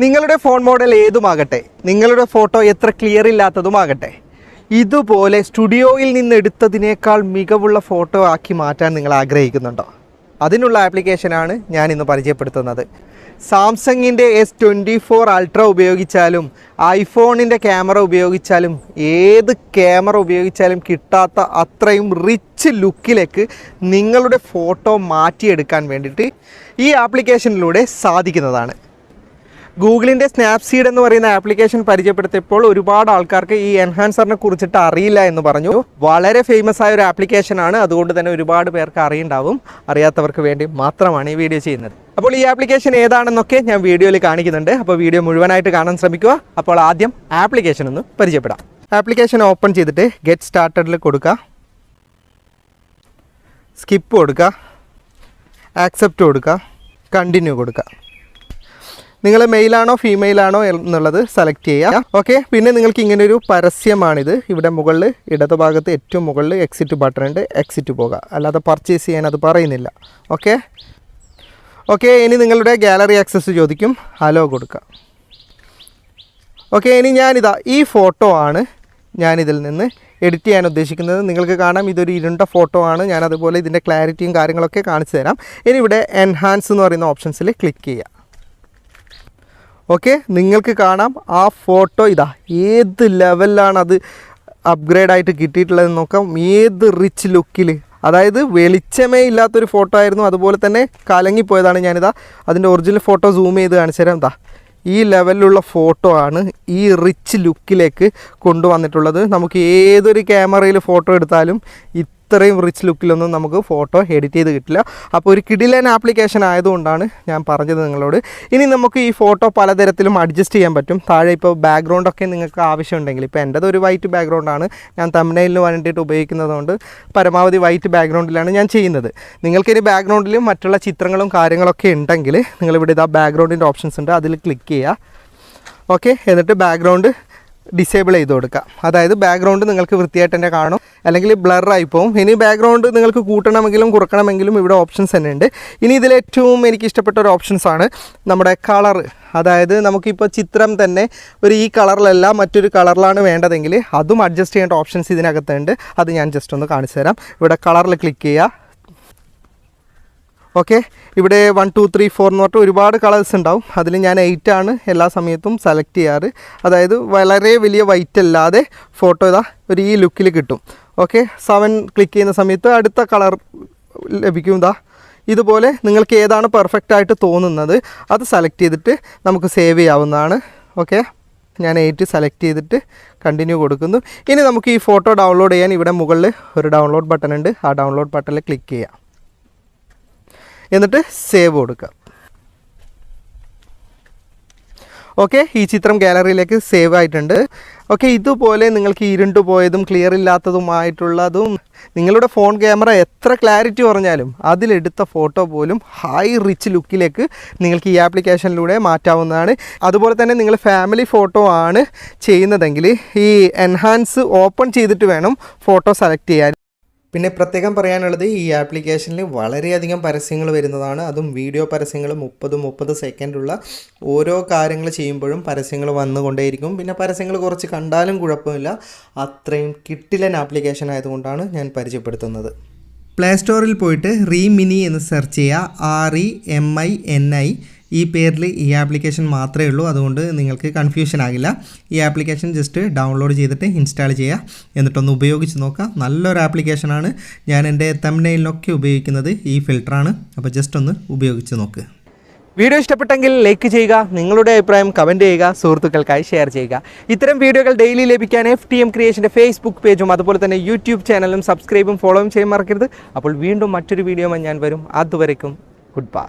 നിങ്ങളുടെ phone model ഏതുമാകട്ടെ നിങ്ങളുടെ ഫോട്ടോ എത്ര ക്ലിയർ ഇല്ലാത്തതുമാകട്ടെ ഇതുപോലെ സ്റ്റുഡിയോയിൽ നിന്ന് എടുത്തതിനേക്കാൾ മികവുള്ള ഫോട്ടോ ആക്കി മാറ്റാൻ നിങ്ങൾ ആഗ്രഹിക്കുന്നുണ്ടോ? അതിനുള്ള ആപ്ലിക്കേഷനാണ് ഞാൻ ഇന്ന് പരിചയപ്പെടുത്തുന്നത്. സാംസങ്ങിന്റെ എസ് ട്വന്റി ഫോർ അൾട്ര ഉപയോഗിച്ചാലും ഐഫോണിന്റെ ക്യാമറ ഉപയോഗിച്ചാലും ഏത് ക്യാമറ ഉപയോഗിച്ചാലും കിട്ടാത്ത അത്രയും റിച്ച് ലുക്കിലേക്ക് നിങ്ങളുടെ ഫോട്ടോ മാറ്റിയെടുക്കാൻ വേണ്ടിയിട്ട് ഈ ആപ്ലിക്കേഷനിലൂടെ സാധിക്കുന്നതാണ്. ഗൂഗിളിന്റെ സ്നാപ്സീഡ് എന്ന് പറയുന്ന ആപ്ലിക്കേഷൻ പരിചയപ്പെടുത്തിയപ്പോൾ ഒരുപാട് ആൾക്കാർക്ക് ഈ എൻഹാൻസറിനെ കുറിച്ചിട്ട് അറിയില്ല എന്ന് പറഞ്ഞു. വളരെ ഫേമസ് ആയ ഒരു ആപ്ലിക്കേഷൻ ആണ്. അതുകൊണ്ട് തന്നെ ഒരുപാട് പേർക്ക് അറിയുണ്ടാവും. അറിയാത്തവർക്ക് വേണ്ടി മാത്രമാണ് ഈ വീഡിയോ ചെയ്യുന്നത്. അപ്പോൾ ഈ ആപ്ലിക്കേഷൻ ഏതാണെന്നൊക്കെ ഞാൻ വീഡിയോയിൽ കാണിക്കുന്നുണ്ട്. അപ്പോൾ വീഡിയോ മുഴുവനായിട്ട് കാണാൻ ശ്രമിക്കുക. അപ്പോൾ ആദ്യം ആപ്ലിക്കേഷൻ ഒന്ന് പരിചയപ്പെടാം. ആപ്ലിക്കേഷൻ ഓപ്പൺ ചെയ്തിട്ട് ഗെറ്റ് സ്റ്റാർട്ടഡിൽ കൊടുക്കുക. സ്കിപ്പ് കൊടുക്കുക. ആക്സെപ്റ്റ് കൊടുക്കുക. കണ്ടിന്യൂ കൊടുക്കുക. നിങ്ങൾ മെയിലാണോ ഫീമെയിലാണോ എന്നുള്ളത് സെലക്ട് ചെയ്യുക ഓക്കെ പിന്നെ നിങ്ങൾക്ക് ഇങ്ങനെ ഒരു പരസ്യമാണിത്. ഇവിടെ മുകളിൽ ഇടതുഭാഗത്ത് ഏറ്റവും മുകളിൽ എക്സിറ്റ് ബട്ടൺ ഉണ്ട്. എക്സിറ്റ് പോകുക അല്ലാതെ പർച്ചേസ് ചെയ്യാൻ അത് പറയുന്നില്ല. ഓക്കെ ഓക്കെ ഇനി നിങ്ങളുടെ ഗാലറി ആക്സസ് ചോദിക്കും. ഹലോ കൊടുക്കുക ഓക്കെ ഇനി ഞാനിതാ ഈ ഫോട്ടോ ആണ് ഞാനിതിൽ നിന്ന് എഡിറ്റ് ചെയ്യാൻ ഉദ്ദേശിക്കുന്നത്. നിങ്ങൾക്ക് കാണാം ഇതൊരു ഇരുണ്ട ഫോട്ടോ ആണ്. ഞാൻ അതുപോലെ ഇതിന്റെ ക്ലാരിറ്റിയും കാര്യങ്ങളൊക്കെ കാണിച്ചു തരാം. ഇനി ഇവിടെ എൻഹാൻസ് എന്ന് പറയുന്ന ഓപ്ഷൻസിൽ ക്ലിക്ക് ചെയ്യുക ഓക്കെ നിങ്ങൾക്ക് കാണാം. ആ ഫോട്ടോ ഇതാ ഏത് ലെവലിലാണ് അത് അപ്ഗ്രേഡ് ആയിട്ട് കിട്ടിയിട്ടുള്ളത് നോക്കാം. ഏത് റിച്ച് ലുക്കിൽ അതായത് വെളിച്ചമേ ഇല്ലാത്തൊരു ഫോട്ടോ ആയിരുന്നു. അതുപോലെ തന്നെ കലങ്ങിപ്പോയതാണ് ഞാനിതാ. അതിന്റെ ഒറിജിനൽ ഫോട്ടോ സൂം ചെയ്ത് കാണിച്ചു തരാം. എന്താ ഈ ലെവലിലുള്ള ഫോട്ടോ ആണ് ഈ റിച്ച് ലുക്കിലേക്ക് കൊണ്ടുവന്നിട്ടുള്ളത്. നമുക്ക് ഏതൊരു ക്യാമറയിൽ ഫോട്ടോ എടുത്താലും ഇത്രയും റിച്ച് ലുക്കിലൊന്നും നമുക്ക് ഫോട്ടോ എഡിറ്റ് ചെയ്ത് കിട്ടില്ല. അപ്പോൾ ഒരു കിഡിലൻ ആപ്ലിക്കേഷൻ ആയതുകൊണ്ടാണ് ഞാൻ പറഞ്ഞത് നിങ്ങളോട്. ഇനി നമുക്ക് ഈ ഫോട്ടോ പലതരത്തിലും അഡ്ജസ്റ്റ് ചെയ്യാൻ പറ്റും. താഴെ ഇപ്പോൾ ബാക്ക്ഗ്രൗണ്ടൊക്കെ നിങ്ങൾക്ക് ആവശ്യമുണ്ടെങ്കിൽ ഇപ്പോൾ എന്റെത് ഒരു വൈറ്റ് ബാക്ക്ഗ്രൗണ്ടാണ് ഞാൻ തമിഴ്നയിലിന് വേണ്ടിയിട്ട് ഉപയോഗിക്കുന്നതുകൊണ്ട് പരമാവധി വൈറ്റ് ബാക്ക്ഗ്രൗണ്ടിലാണ് ഞാൻ ചെയ്യുന്നത്. നിങ്ങൾക്കിനി ബാക്ക്ഗ്രൗണ്ടിലും മറ്റുള്ള ചിത്രങ്ങളും കാര്യങ്ങളൊക്കെ ഉണ്ടെങ്കിൽ നിങ്ങളിവിടെ ഇതാ ബാക്ക്ഗ്രൗണ്ടിന്റെ ഓപ്ഷൻസ് ഉണ്ട്. അതിൽ ക്ലിക്ക് ചെയ്യുക. ഓക്കെ എന്നിട്ട് ബാക്ക്ഗ്രൗണ്ട് ഡിസേബിൾ ചെയ്ത് കൊടുക്കുക അതായത് ബാക്ക്ഗ്രൗണ്ട് നിങ്ങൾക്ക് വൃത്തിയായിട്ട് തന്നെ കാണും. അല്ലെങ്കിൽ ബ്ലറായി പോകും ഇനി ബാക്ക്ഗ്രൗണ്ട് നിങ്ങൾക്ക് കൂട്ടണമെങ്കിലും കുറക്കണമെങ്കിലും ഇവിടെ ഓപ്ഷൻസ് തന്നെ ഉണ്ട്. ഇനി ഇതിൽ ഏറ്റവും എനിക്ക് ഇഷ്ടപ്പെട്ട ഒരു ഓപ്ഷൻസ് ആണ് നമ്മുടെ കളർ അതായത് നമുക്കിപ്പോൾ ചിത്രം തന്നെ ഒരു ഈ കളറിലല്ല മറ്റൊരു കളറിലാണ് വേണ്ടതെങ്കിൽ അതും അഡ്ജസ്റ്റ് ചെയ്യേണ്ട ഓപ്ഷൻസ് ഇതിനകത്തുണ്ട്. അത് ഞാൻ ജസ്റ്റ് ഒന്ന് കാണിച്ചു തരാം ഇവിടെ കളറിൽ ക്ലിക്ക് ചെയ്യുക. ഓക്കെ? ഇവിടെ വൺ ടു ത്രീ ഫോർ എന്ന് പറഞ്ഞിട്ട് ഒരുപാട് കളേഴ്സ് ഉണ്ടാവും. അതിൽ ഞാൻ എയ്റ്റ് ആണ് എല്ലാ സമയത്തും സെലക്ട് ചെയ്യാറ്. അതായത് വളരെ വലിയ വൈറ്റ് അല്ലാതെ ഫോട്ടോ ഇതാ ഒരു ഈ ലുക്കിൽ കിട്ടും. ഓക്കെ? സെവൻ ക്ലിക്ക് ചെയ്യുന്ന സമയത്ത് അടുത്ത കളർ ലഭിക്കും ഇതാ. ഇതുപോലെ നിങ്ങൾക്ക് ഏതാണ് പെർഫെക്റ്റ് ആയിട്ട് തോന്നുന്നത് അത് സെലക്ട് ചെയ്തിട്ട് നമുക്ക് സേവ് ചെയ്യാവുന്നതാണ്. ഓക്കെ? ഞാൻ എയ്റ്റ് സെലക്ട് ചെയ്തിട്ട് കണ്ടിന്യൂ കൊടുക്കുന്നു. ഇനി നമുക്ക് ഈ ഫോട്ടോ ഡൗൺലോഡ് ചെയ്യാൻ ഇവിടെ മുകളിൽ ഒരു ഡൗൺലോഡ് ബട്ടൺ ഉണ്ട്. ആ ഡൗൺലോഡ് ബട്ടണിൽ ക്ലിക്ക് ചെയ്യാം. എന്നിട്ട് സേവ് കൊടുക്കുക ഓക്കെ ഈ ചിത്രം ഗാലറിയിലേക്ക് സേവ് ആയിട്ടുണ്ട്. ഓക്കെ ഇതുപോലെ നിങ്ങൾക്ക് ഇരുണ്ടു പോയതും ക്ലിയർ ഇല്ലാത്തതുമായിട്ടുള്ളതും നിങ്ങളുടെ ഫോൺ ക്യാമറ എത്ര ക്ലാരിറ്റി പറഞ്ഞാലും അതിലെടുത്ത ഫോട്ടോ പോലും ഹൈ റിച്ച് ലുക്കിലേക്ക് നിങ്ങൾക്ക് ഈ ആപ്ലിക്കേഷനിലൂടെ മാറ്റാവുന്നതാണ്. അതുപോലെ തന്നെ നിങ്ങൾ ഫാമിലി ഫോട്ടോ ആണ് ചെയ്യുന്നതെങ്കിൽ ഈ എൻഹാൻസ് ഓപ്പൺ ചെയ്തിട്ട് വേണം ഫോട്ടോ സെലക്ട് ചെയ്യാൻ. പിന്നെ പ്രത്യേകം പറയാനുള്ളത് ഈ ആപ്ലിക്കേഷനിൽ വളരെയധികം പരസ്യങ്ങൾ വരുന്നതാണ്. അതും വീഡിയോ പരസ്യങ്ങൾ മുപ്പത് മുപ്പത് സെക്കൻഡുള്ള ഓരോ കാര്യങ്ങൾ ചെയ്യുമ്പോഴും പരസ്യങ്ങൾ വന്നുകൊണ്ടേയിരിക്കും. പിന്നെ പരസ്യങ്ങൾ കുറച്ച് കണ്ടാലും കുഴപ്പമില്ല. അത്രയും കിട്ടിലൻ ആപ്ലിക്കേഷൻ ആയതുകൊണ്ടാണ് ഞാൻ പരിചയപ്പെടുത്തുന്നത്. പ്ലേ സ്റ്റോറിൽ പോയിട്ട് റീ മിനി എന്ന് സെർച്ച് ചെയ്യുക. R E M I N I ഈ പേരിൽ ഈ ആപ്ലിക്കേഷൻ മാത്രമേ ഉള്ളൂ. അതുകൊണ്ട് നിങ്ങൾക്ക് കൺഫ്യൂഷൻ ആകില്ല. ഈ ആപ്ലിക്കേഷൻ ജസ്റ്റ് ഡൗൺലോഡ് ചെയ്തിട്ട് ഇൻസ്റ്റാൾ ചെയ്യുക എന്നിട്ടൊന്ന് ഉപയോഗിച്ച് നോക്കുക നല്ലൊരു ആപ്ലിക്കേഷനാണ് ഞാൻ എന്റെ തമിഴ്നയിലൊക്കെ ഉപയോഗിക്കുന്നത് ഈ ഫിൽറ്ററാണ് അപ്പോൾ ജസ്റ്റ് ഒന്ന് ഉപയോഗിച്ച് നോക്ക്. വീഡിയോ ഇഷ്ടപ്പെട്ടെങ്കിൽ ലൈക്ക് ചെയ്യുക. നിങ്ങളുടെ അഭിപ്രായം കമന്റ് ചെയ്യുക. സുഹൃത്തുക്കൾക്കായി ഷെയർ ചെയ്യുക. ഇത്തരം വീഡിയോകൾ ഡെയിലി ലഭിക്കാൻ എഫ് ടി എം ക്രിയേഷന്റെ ഫേസ്ബുക്ക് പേജും അതുപോലെ തന്നെ യൂട്യൂബ് ചാനലും സബ്സ്ക്രൈബും ഫോളോയും ചെയ്യാൻ മറക്കരുത്. അപ്പോൾ വീണ്ടും മറ്റൊരു വീഡിയോ ഞാൻ വരും. അതുവരയ്ക്കും ഗുഡ് ബൈ